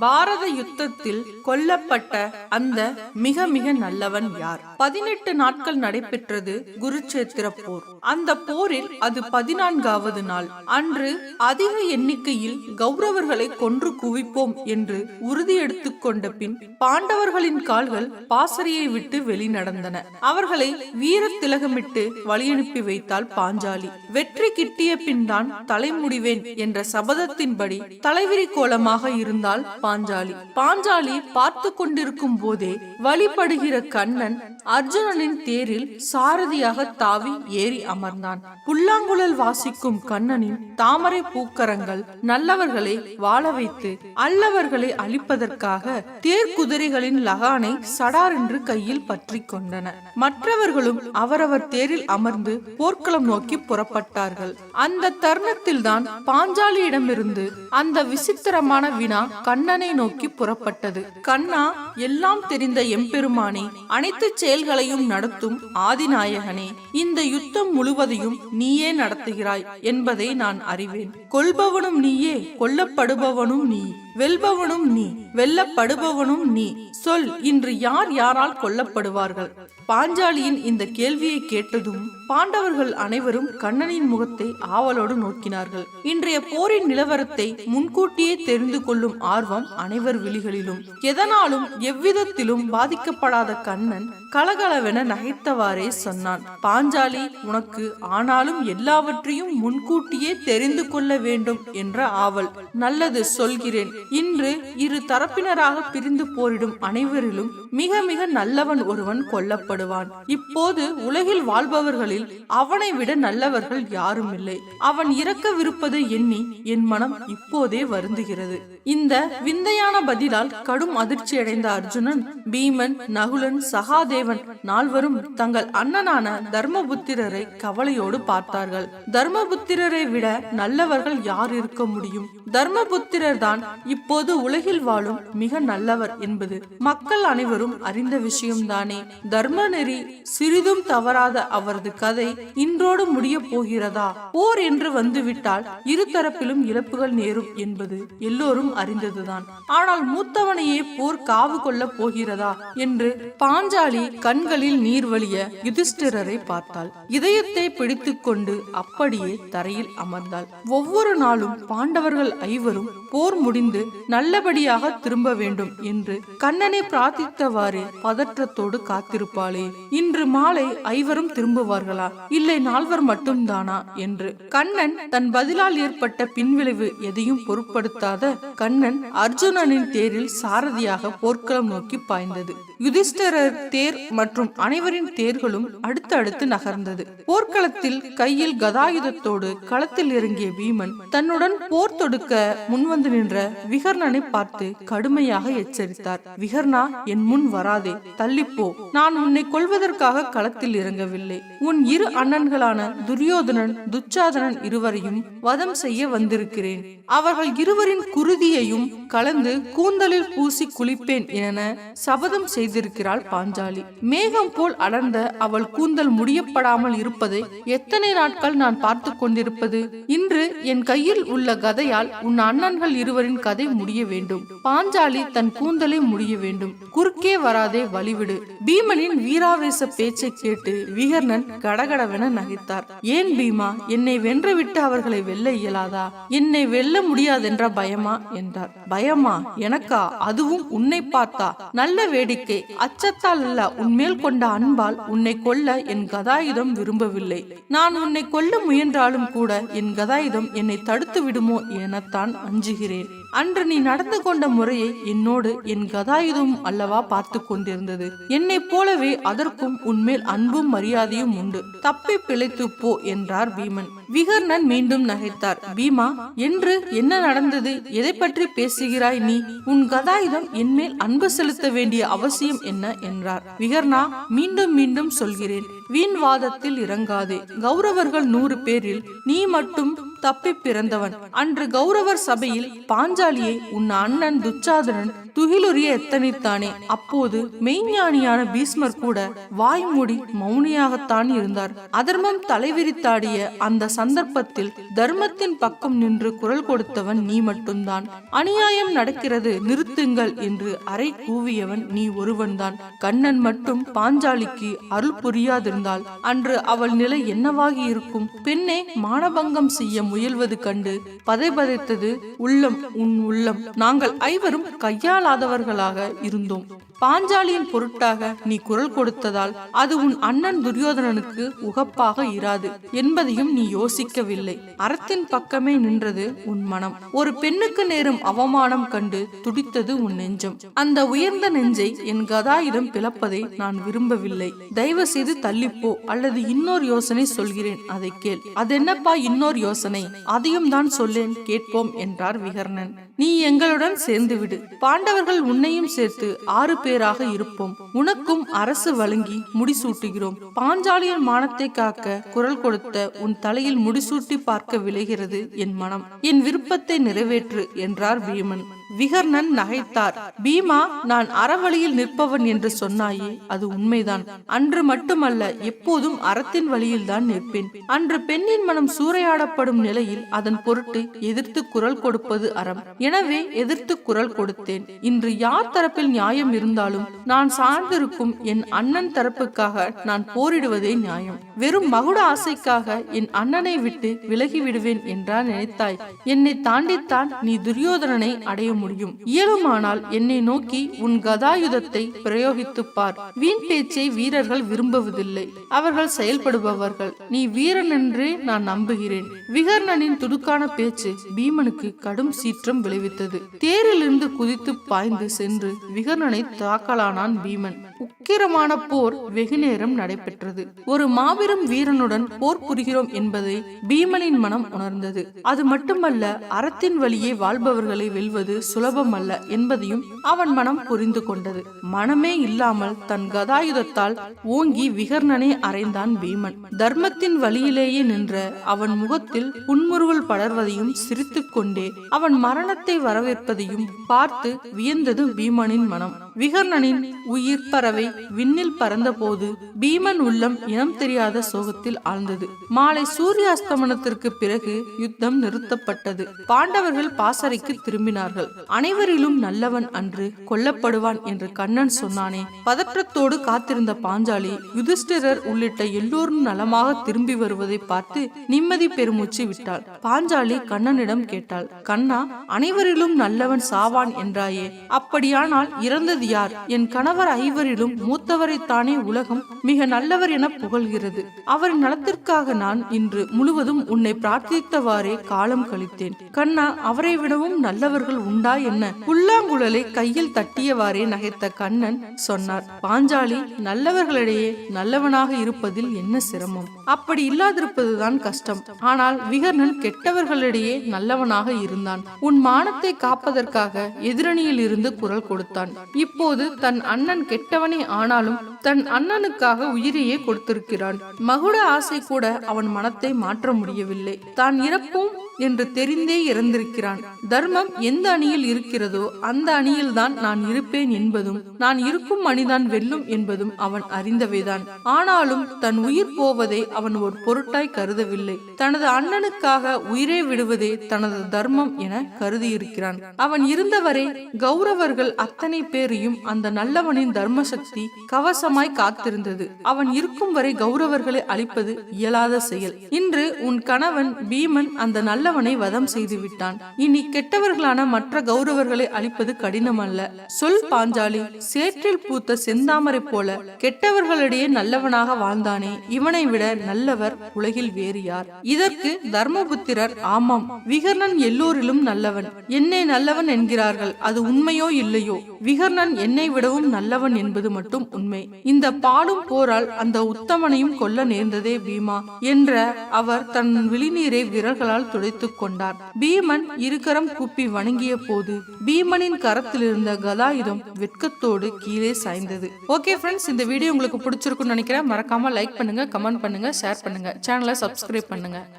பாரத யுத்தத்தில் கொல்லப்பட்ட அந்த மிக மிக நல்லவன் யார்? பதினெட்டு நாட்கள் நடைபெற்றது குருச்சேத்திர போர். அந்த போரில் அது பதினான்காவது நாள். அன்று அதிக எண்ணிக்கையில் கௌரவர்களை கொன்று குவிப்போம் என்று உறுதி எடுத்துக் கொண்ட பின் பாண்டவர்களின் கால்கள் பாசறையை விட்டு வெளிநடந்தன. அவர்களை வீர திலகமிட்டு வழியனுப்பி வைத்தாள் பாஞ்சாலி. வெற்றி கிட்டிய பின்தான் தலைமுடிவேன் என்ற சபதத்தின்படி தலைவிரி கோலமாக இருந்தால் பாஞ்சாலி. பாஞ்சாலி பார்த்து கொண்டிருக்கும் போதே வழிபடுகிற கண்ணன் அர்ஜுனனின் தேரில் சாரதியாக தாவி ஏறி அமர்ந்தான். புல்லாங்குழல் வாசிக்கும் கண்ணனின் தாமரை பூக்கரங்கள் நல்லவர்களை வாழ வைத்து அல்லவர்களை அழிப்பதற்காக தேர் குதிரைகளின் லகானை சடார் என்று கையில் பற்றி கொண்டன. மற்றவர்களும் அவரவர் தேரில் அமர்ந்து போர்க்களம் நோக்கி புறப்பட்டார்கள். அந்த தருணத்தில்தான் பாஞ்சாலியிடமிருந்து அந்த விசித்திரமான வினா கண்ணனை நோக்கி புறப்பட்டது. கண்ணா எல்லாம் தெரிந்த எம்பெருமானே அனைத்து செயல்களையும் நடத்தும் ஆதிநாயகனே இந்த யுத்தம் முழுவதையும் நீயே நடத்துகிறாய் என்பதை நான் அறிவேன். கொல்பவனும் நீயே கொல்லப்படுபவனும் நீ. வெல்பவனும் நீ வெல்லப்படுபவனும் நீ. சொல் இன்று யார் யாரால் கொல்லப்படுவார்கள்? பாஞ்சாலியின் இந்த கேள்வியை கேட்டதும் பாண்டவர்கள் அனைவரும் கண்ணனின் முகத்தை ஆவலோடு நோக்கினார்கள். இன்றைய போரின் நிலவரத்தை முன்கூட்டியே தெரிந்து கொள்ளும் ஆர்வம் அனைவர் விழிகளிலும். எதனாலும் எவ்விதத்திலும் பாதிக்கப்படாத கண்ணன் கலகலவென நகைத்தவாறே சொன்னான். பாஞ்சாலி உனக்கு ஆனாலும் எல்லாவற்றையும் முன்கூட்டியே தெரிந்து கொள்ள வேண்டும் என்ற ஆவல். நல்லது சொல்கிறேன். இன்று இரு தரப்பினராக பிரிந்து போரிடும் அனைவரிலும் மிக மிக நல்லவன் ஒருவன் கொல்லப்படுவான். இப்போது உலகில் வாழ்பவர்களில் அவனை விட நல்லவர்கள் யாரும் இல்லை. அவன் இறக்கவிருப்பதை எண்ணி என் மனம் இப்போதே வருந்துகிறது. இந்த விந்தையான பதிலால் கடும் அதிர்ச்சியடைந்த அர்ஜுனன் பீமன் நகுலன் சகாதேவன் நால்வரும் தங்கள் அண்ணனான தர்மபுத்திரரை கவலையோடு பார்த்தார்கள். தர்மபுத்திரரை விட நல்லவர்கள் யார் இருக்க முடியும்? தர்மபுத்திரர் தான் இப்போது உலகில் வாழும் மிக நல்லவர் என்பது மக்கள் அனைவரும் அறிந்த விஷயம்தானே. தர்ம நெறி சிறிதும் தவறாத அவரது கதை இன்றோடு முடிய போகிறதா? போர் என்று வந்துவிட்டால் இருதரப்பிலும் இழப்புகள் நேரும் என்பது எல்லோரும் அறிந்ததுதான். ஆனால் மூத்தவனையே போர் காவு கொள்ள போகிறதா? என்று பாஞ்சாலி கண்களில் நீர் வழிய யுதிஷ்டிரரை பார்த்தாள். இதயத்தை பிடித்துக்கொண்டு அப்படியே தரையில் அமர்ந்தாள். ஒவ்வொரு நாளும் பாண்டவர்கள் ஐவரும் போர் முடிந்து நல்லபடியாக திரும்ப வேண்டும் என்று கண்ணனை பிரார்த்தித்தவாறு பதற்றத்தோடு காத்திருப்பாளே. இன்று மாலை ஐவரும் திரும்புவார்களா? இல்லை நால்வர் மட்டும்தானா? என்று கண்ணன் தன் பதிலால் ஏற்பட்ட பின்விளைவு எதையும் பொருட்படுத்தாத கண்ணன் அர்ஜுனனின் தேரில் சாரதியாக போர்க்களம் நோக்கி பாய்ந்தது. யுதிஷ்டரர் தேர் மற்றும் அனைவரின் தேர்களும் அடுத்தடுத்து நகர்ந்தது. போர்க்களத்தில் கையில் கதாயுதத்தோடு களத்தில் இறங்கிய பீமன் தன்னுடன் போர் தொடுக்க முன்வந்து நின்ற விகர்ணனை பார்த்து கடுமையாக எச்சரித்தார். விகர்ணா என் முன் வராதே தள்ளிப்போ. நான் உன்னை கொல்வதற்காக களத்தில் இறங்கவில்லை. உன் இரு அண்ணன்களான துரியோதனன் துச்சாதனன் இருவரையும் வதம் செய்ய வந்திருக்கிறேன். அவர்கள் இருவரின் குருதியையும் கலந்து கூந்தலில் பூசி குளிப்பேன் என சபதம் செய்திருக்கிறாள் பாஞ்சாலி. மேகம் போல் அடர்ந்த அவள் கூந்தல் முடியப்படாமல் இருப்பதை எத்தனை நாட்கள் நான் பார்த்து கொண்டிருப்பது? இன்று என் கையில் உள்ள கதையால் உன் அண்ணன்கள் இருவரின் கதை முடிய வேண்டும். பாஞ்சாலி தன் கூந்தலை முடிய வேண்டும். குறுக்கே வராதே வழிவிடு. பீமனின் வீராவேச பேச்சை கேட்டு விகர்ணன் கடகடவென நகைத்தார். ஏன் பீமா? என்னை வென்றுவிட்டு அவர்களை வெல்ல இயலாதா? என்னை வெல்ல முடியாதென்ற பயமா? என்றார். பய பயமா? எனக்கா? அதுவும் உன்னை பார்த்தா. நல்ல வேடிக்கை. அச்சத்தால் அல்ல உன்மேல் கொண்ட அன்பால் உன்னை கொல்ல என் கதாயுதம் விரும்பவில்லை. நான் உன்னை கொல்ல முயன்றாலும் கூட என் கதாயுதம் என்னை தடுத்து விடுமோ எனத்தான் அஞ்சுகிறேன். அன்று நீ நடந்து கொண்ட முறையை என்னோடு என் கதாயுதம் அல்லவா பார்த்து கொண்டிருந்தது. என்னை போலவே அதற்கும் உன்மேல் அன்பும் மரியாதையும் உண்டு. தப்பி பிழைத்து போ என்றார் பீமன். விகர்ணன் மீண்டும் நகைத்தார். பீமா என்று என்ன நடந்தது? எதை பற்றி பேசி பேசுகிறாய் நீ. உன் கதாயுதம் என்மேல் அன்பு செலுத்த வேண்டிய அவசியம் என்ன? என்றார். விகர்ணா மீண்டும் மீண்டும் சொல்கிறேன். வீண் வாதத்தில் இறங்காதே. கௌரவர்கள் நூறு பேரில் நீ மட்டும் தப்பி பிறந்தவன். அன்று கௌரவர் சபையில் பாஞ்சாலியை உன் அண்ணன் துச்சாதனன் துகிலுரிய எத்தனைத்தானே அப்போது மெய்ஞானியான பீஸ்மர் கூட வாய் மூடி மௌனியாகத்தான் இருந்தார். அதர்மம் தலைவிரித்தாடிய அந்த சந்தர்ப்பத்தில் தர்மத்தின் பக்கம் நின்று குரல் கொடுத்தவன் நீ மட்டும்தான். அநியாயம் நடக்கிறது நிறுத்துங்கள் என்று அறை கூவியவன் நீ ஒருவன்தான். கண்ணன் மட்டும் பாஞ்சாலிக்கு அருள் புரியாதிருந்தால் அன்று அவள் நிலை என்னவாகி இருக்கும் பெண்ணே மானபங்கம் செய்ய முயல்வது கண்டு பதை பதைத்தது உள்ளம் உன் உள்ளம் நாங்கள் ஐவரும் இயலாதவர்களாக இருந்தோம். பாஞ்சாலியின் பொருட்டாக நீ குரல் கொடுத்ததால் அது உன் அண்ணன் துரியோதனனுக்கு உகப்பாக இராது என்பதையும் நீ யோசிக்கவில்லை. அறத்தின் பக்கமே நின்றது உன் மனம். ஒரு பெண்ணுக்கு நேரும் அவமானம் கண்டு துடித்தது உன் நெஞ்சம். அந்த உயர்ந்த நெஞ்சை என் கதாயிடம் பிளப்பதை நான் விரும்பவில்லை. தயவு செய்து தள்ளிப்போ அல்லது இன்னொரு யோசனை சொல்கிறேன் அதை கேள். அதென்னப்பா இன்னொரு யோசனை? அதையும் தான் சொல்லேன் கேட்போம் என்றார் விகர்ணன். நீ எங்களுடன் சேர்ந்து விடு பாண்டவர்கள் உன்னையும் சேர்த்து ஆறு பேராக இருப்போம். உனக்கும் அரசு வழங்கி முடிசூட்டுகிறோம். பாஞ்சாலியின் மானத்தை காக்க குரல் கொடுத்த உன் தலையில் முடிசூட்டி பார்க்க விளைகிறது என் மனம். என் விருப்பத்தை நிறைவேற்று என்றார் பீமன். விகர்ணன் நகைத்தார். பீமா நான் அறவழியில் நிற்பவன் என்று சொன்னாயே அது உண்மைதான். அன்று மட்டுமல்ல எப்போதும் அறத்தின் வழியில் தான் நிற்பேன். அன்று பெண்ணின் மனம் சூறையாடப்படும் நிலையில் அதன் பொருட்டு எதிர்த்து குரல் கொடுப்பது அறம். எனவே எதிர்த்து குரல் கொடுத்தேன். இன்று யார் தரப்பில் நியாயம் இருந்தாலும் நான் சார்ந்திருக்கும் என் அண்ணன் தரப்புக்காக நான் போரிடுவதே நியாயம். வெறும் மகுட ஆசைக்காக என் அண்ணனை விட்டு விலகி விடுவேன் என்றால் நினைத்தாய். என்னை தாண்டித்தான் நீ துரியோதனனை அடைய முடியும். இயலுமானால் என்னை நோக்கி உன் கதாயுதத்தை பிரயோகித்துப் பார் வீண் பேச்சை வீரர்கள் விரும்புவதில்லை. அவர்கள் செயல்படுபவர்கள். நீ வீரன் என்றே நான் நம்புகிறேன். விகர்ணனின் துடுக்கான பேச்சு பீமனுக்கு கடும் சீற்றம் விளைவித்தது. தேரிலிருந்து குதித்து பாய்ந்து சென்று விகர்ணனை தாக்கலானான் பீமன். உக்கிரமான போர் வெகுநேரம் நடைபெற்றது. ஒரு மாபெரும் வீரனுடன் போர் புரிகிறோம் என்பதை பீமனின் மனம் உணர்ந்தது. அது மட்டுமல்ல அறத்தின் வழியே வாழ்பவர்களை வெல்வது சுலபம் அல்ல என்பதையும் அவன் மனம் புரிந்து கொண்டது. மனமே இல்லாமல் தன் கதாயுதத்தால் ஓங்கி விகர்ணனை அறைந்தான் பீமன். தர்மத்தின் வழியிலேயே நின்ற அவன் முகத்தில் புன்முறுவல் படர்வதையும் சிரித்துக்கொண்டே அவன் மரணத்தை வரவேற்பதையும் பார்த்து வியந்தது பீமனின் மனம். விகர்ணனின் உயிர் பறவை விண்ணில் பறந்தபோது பீமன் உள்ளம் இனம் தெரியாத சோகத்தில் ஆழ்ந்தது. மாலை சூரிய அஸ்தமனத்திற்கு பிறகு யுத்தம் நிறுத்தப்பட்டது. பாண்டவர்கள் பாசறைக்கு திரும்பினார்கள். அனைவரிலும் நல்லவன் அன்று கொல்லப்படுவான் என்று கண்ணன் சொன்னானே. பதற்றத்தோடு காத்திருந்த பாஞ்சாலி யுதிஷ்டிரர் உள்ளிட்ட எல்லோரும் நலமாக திரும்பி வருவதை பார்த்து நிம்மதி பெருமூச்சு விட்டாள். பாஞ்சாலி கண்ணனிடம் கேட்டாள் கண்ணா அனைவரிலும் நல்லவன் சாவான் என்றாயே. அப்படியானால் இறந்தது யார் என் கணவர் ஐவரிலும் மூத்தவரைத்தானே உலகம் மிக நல்லவர் என புகழ்கிறது. அவரின் நலத்திற்காக நான் இன்று முழுவதும் உன்னை பிரார்த்தித்தவாறே காலம் கழித்தேன். கண்ணா அவரை விடவும் நல்லவர்கள் உண்டா என்ன? புல்லாங்குழலை கையில் தட்டியவாறே நகைத்த கண்ணன் சொன்னார். பாஞ்சாலி நல்லவர்களிடையே நல்லவனாக இருப்பதில் என்ன சிரமம்? அப்படி இல்லாதிருப்பதுதான் கஷ்டம். ஆனால் விகர்ணன் கெட்டவர்களிடையே நல்லவனாக இருந்தான். உன் மானத்தை காப்பதற்காக எதிரணியில் இருந்து குரல் கொடுத்தான். இப்ப இப்போது தன் அண்ணன் கெட்டவனே ஆனாலும் தன் அண்ணனுக்காக உயிரையே கொடுத்திருக்கிறான். மகுட ஆசை கூட அவன் மனத்தை மாற்ற முடியவில்லை. தான் இறப்பும் என்று தெரிந்தே இறந்திருக்கிறான். தர்மம் எந்த அணியில் இருக்கிறதோ அந்த அணியில்தான் நான் இருப்பேன் என்பதும் நான் இருக்கும் அணிதான் வெல்லும் என்பதும் அவன் அறிந்தவைதான். ஆனாலும் தன் உயிர் போவதை அவன் ஒரு பொருட்டாய் கருதவில்லை. தனது அண்ணனுக்காக உயிரே விடுவதே தனது தர்மம் என கருதியிருக்கிறான். அவன் இருந்தவரை கௌரவர்கள் அத்தனை பேரையும் அந்த நல்லவனின் தர்ம சக்தி கவசமாய் காத்திருந்தது. அவன் இருக்கும் வரை கௌரவர்களை அழிப்பது இயலாத செயல். இன்று உன் கணவன் பீமன் அந்த நல்லவனை வதம் செய்து விட்டான். இனி கெட்டவர்களான மற்ற கௌரவர்களை அழிப்பது கடினம் அல்ல சொல் பாஞ்சாலி சேற்றில் பூத்த செந்தாமரை போல கெட்டவர்களிடையே நல்லவனாக வாழ்ந்தானே இவனை விட நல்லவர் உலகில் வேறு யார்? இதற்கு தர்மபுத்திரர் ஆமாம் விகர்ணன் எல்லோரிலும் நல்லவன். என்னை நல்லவன் என்கிறார்கள் அது உண்மையோ இல்லையோ? விகர்ணன் என்னை விடவும் நல்லவன் என்பது மட்டும் உண்மை. இந்த பாடும் போரால் அந்த உத்தமனையும் கொல்ல நேர்ந்ததே பீமா என்ற அவர் தன் விழிநீரை விரல்களால் துடைத்துக் கொண்டார் பீமன் இருகரம் கூப்பி வணங்கிய போது பீமனின் கரத்தில் இருந்த கதாயுதம் வெட்கத்தோடு கீழே சாய்ந்தது. ஓகே ஃப்ரெண்ட்ஸ் இந்த வீடியோ உங்களுக்கு பிடிச்சிருக்கும்னு நினைக்கிறேன். மறக்காம லைக் பண்ணுங்க கமெண்ட் பண்ணுங்க ஷேர் பண்ணுங்க. சேனலை சப்ஸ்கிரைப் பண்ணுங்க.